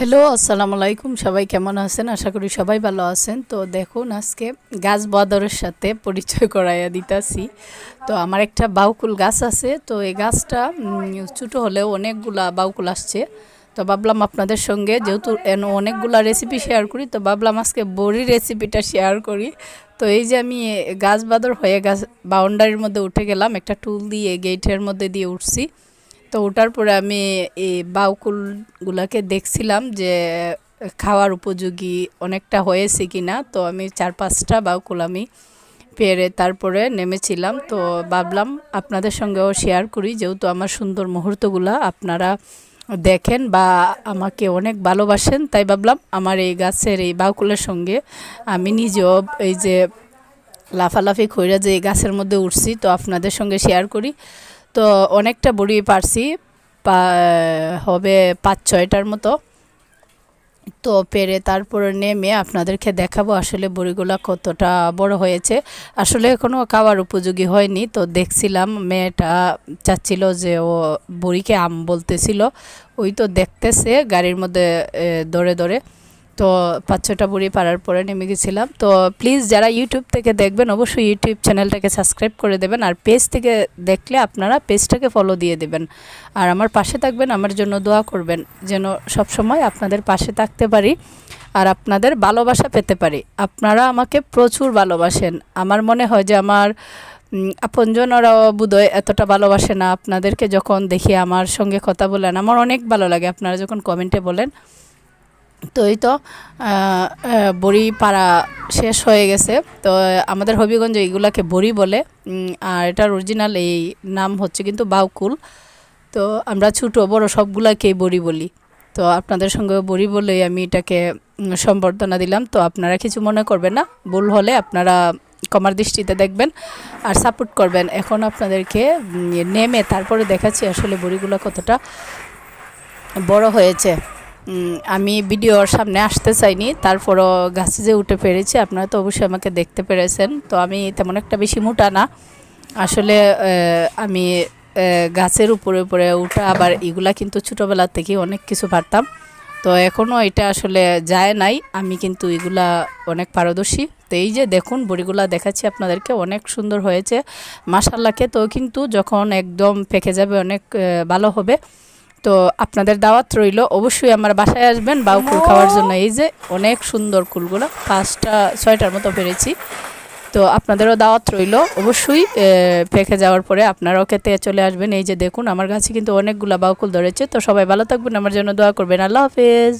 Hello আসসালামু আলাইকুম। সবাই কেমন আছেন? আশা করি সবাই ভালো আছেন। তো দেখুন, আজকে গাছ বদরের সাথে পরিচয় করাইয়া দিতাছি। তো আমার একটা বাউকুল গাছ আছে। তো এই গাছটা ছোটো হলেও অনেকগুলা বাউকুল আসছে। তো ভাবলাম আপনাদের সঙ্গে, যেহেতু এন অনেকগুলা রেসিপি শেয়ার করি, তো ভাবলাম আজকে বড়ি রেসিপিটা শেয়ার করি। তো এই যে আমি গাছ বাদর হয়ে গাছ বাউন্ডারির মধ্যে উঠে গেলাম। একটা টুল দিয়ে গেটের মধ্যে দিয়ে উঠছি। তো ওটার পরে আমি এই বাউকুলগুলাকে দেখছিলাম যে, খাওয়ার উপযোগী অনেকটা হয়েছে কি না তো আমি চার পাঁচটা বাউকুল আমি পেরে তারপরে নেমেছিলাম। তো ভাবলাম আপনাদের সঙ্গেও শেয়ার করি। যেহেতু আমার সুন্দর মুহূর্তগুলা আপনারা দেখেন বা আমাকে অনেক ভালোবাসেন, তাই ভাবলাম আমার এই গাছের এই বাউকুলের সঙ্গে আমি নিজেও এই যে লাফালাফি খৈরা যে গাছের মধ্যে উঠছি, তো আপনাদের সঙ্গে শেয়ার করি। তো অনেকটা বড়ি পারছি হবে পাঁচ ছয়টার মতো। তো পেরে তারপরে নেমে আপনাদেরকে দেখাবো আসলে বড়িগুলো কতটা বড় হয়েছে। আসলে এখনও খাওয়ার উপযোগী হয়নি, তো দেখছিলাম মেয়েটা চাচ্ছিল যে ও বড়িকে আম বলতেছিল। ওই তো দেখতেছে গাড়ির মধ্যে দৌড়ে দৌড়ে। তো পাঁচ ছটা বুড়ি পাড়ার পরে নেমে গেছিলাম। তো প্লিজ যারা ইউটিউব থেকে দেখবেন, অবশ্যই ইউটিউব চ্যানেলটাকে সাবস্ক্রাইব করে দেবেন আর পেজ থেকে দেখলে আপনারা পেজটাকে ফলো দিয়ে দেবেন। আর আমার পাশে থাকবেন, আমার জন্য দোয়া করবেন যেন সব সময় আপনাদের পাশে থাকতে পারি আর আপনাদের ভালোবাসা পেতে পারি। আপনারা আমাকে প্রচুর ভালোবাসেন। আমার মনে হয় যে আমার আপনজনরাও বোধহয় এতটা ভালোবাসে না। আপনাদেরকে যখন দেখি, আমার সঙ্গে কথা বলেন, আমার অনেক ভালো লাগে। আপনারা যখন কমেন্টে বলেন তো এই তো বড়ি পাড়া শেষ হয়ে গেছে। তো আমাদের হবিগঞ্জ এইগুলাকে বড়ি বলে। আর এটার অরিজিনাল এই নাম হচ্ছে কিন্তু বাউকুল। তো আমরা ছোটো, বড় সবগুলাকেই বড়ি বলি। তো আপনাদের সঙ্গে বড়ি বলেই আমি এটাকে সম্বর্ধনা দিলাম। তো আপনারা কিছু মনে করবেন না, ভুল হলে আপনারা কমার দৃষ্টিতে দেখবেন আর সাপোর্ট করবেন। এখন আপনাদেরকে নেমে তারপরে দেখাচ্ছি আসলে বড়িগুলো কতটা বড় হয়েছে। আমি ভিডিওর সামনে আসতে চাইনি, তারপরও গাছে যে উঠে পেরেছি, আপনারা তো অবশ্যই আমাকে দেখতে পেরেছেন। তো আমি তেমন একটা বেশি মোটা না। আসলে আমি গাছের উপরে উপরে উঠা, আবার এগুলা কিন্তু ছোটোবেলা থেকে অনেক কিছু পারতাম। তো এখনও এটা আসলে যায় নাই। আমি কিন্তু এগুলা অনেক পারদর্শী। তো এই যে দেখুন, বড়িগুলা দেখাচ্ছি আপনাদেরকে, অনেক সুন্দর হয়েছে। মাসাল্লাকে তো কিন্তু যখন একদম পেকে যাবে, অনেক ভালো হবে। তো আপনাদের দাওয়াত রইল। অবশ্যই আমার বাসায় আসবেন বাউ কুল খাওয়ার জন্য। এই যে অনেক সুন্দর কুলগুলো, পাঁচটা, ছয়টার মতো পেরেছি। তো আপনাদেরও দাওয়াত রইল। অবশ্যই পেখে যাওয়ার পরে আপনারাও খেতে চলে আসবেন। এই যে দেখুন, আমার কাছে কিন্তু অনেকগুলো বাউকুল ধরেছে। তো সবাই ভালো থাকবেন। আমার জন্য দোয়া করবেন। আল্লাহ হাফেজ।